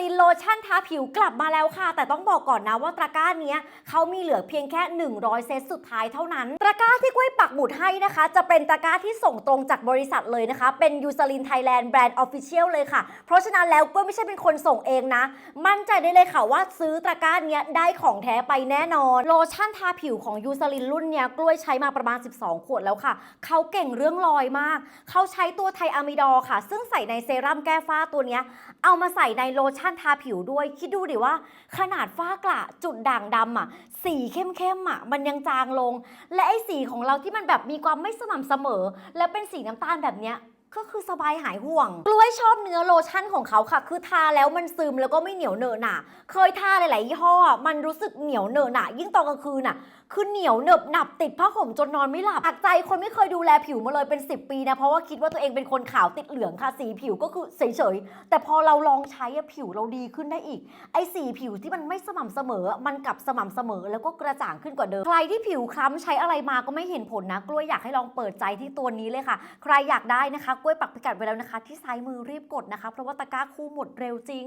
ลินโลชั่นทาผิวกลับมาแล้วค่ะ แต่ต้องบอกก่อนนะว่าตะกร้าเนี้ยเขามีเหลือเพียงแค่ 100 เซตสุดท้ายเท่านั้น ตะกร้าที่กล้วยปักหมุดให้นะคะ จะเป็นตะกร้าที่ส่งตรงจากบริษัทเลยนะคะ เป็นยูซลินไทยแลนด์แบรนด์ออฟฟิเชียลเลยค่ะ เพราะฉะนั้นแล้วกล้วยไม่ใช่เป็นคนส่งเองนะ มั่นใจได้เลยค่ะว่าซื้อตะกร้าเนี้ยได้ของแท้ไปแน่นอนโลชั่นทาผิวของยูซลินรุ่นเนี้ยกล้วยใช้มาประมาณ 12 ขวดแล้วค่ะเขาเก่งเรื่องรอยมากเขาใช้ตัวไทอะมิดอลค่ะ ซึ่งใส่ในเซรั่มแก้ฝ้าตัวเนี้ยเอามาใส่ในโลชั่นทาผิวด้วย คิดดูดิว่า ขนาดฝ้ากระจุดด่างดำอะ สีเข้มๆอะ มันยังจางลง และไอ้สีของเราที่มันแบบมีความไม่สม่ำเสมอ และเป็นสีน้ำตาลแบบเนี้ย ก็คือสบายหายห่วง กล้วยชอบเนื้อโลชั่นของเขาค่ะ คือทาแล้วมันซึมแล้วก็ไม่เหนียวเหนอะหนะเคยทาหลายๆยี่ห้อ มันรู้สึกเหนียวเหนอะหนะยิ่งตอนกลางคืนอะ คือเหนียวเหนบหนับติดผ้าห่มจนนอนไม่หลับอักใจคนไม่เคยดูแลผิวมาเลยเป็น 10 ปีนะ เพราะว่าคิดว่าตัวเองเป็นคนขาวติดเหลืองค่ะ สีผิวก็คือเฉยๆ แต่พอเราลองใช้อะผิวเราดีขึ้นได้อีก ไอ้สีผิวที่มันไม่สม่ำเสมอ มันกลับสม่ำเสมอแล้วก็กระจ่างขึ้นกว่าเดิม ใครที่ผิวคล้ำใช้อะไรมาก็ไม่เห็นผลนะ กล้วยอยากให้ลองเปิดใจที่ตัวนี้เลยค่ะ ใครอยากได้นะคะกล้วยปักพิกัดไว้แล้วนะคะ ที่ซ้ายมือรีบกดนะคะ เพราะว่าตะกร้าคู่หมดเร็วจริง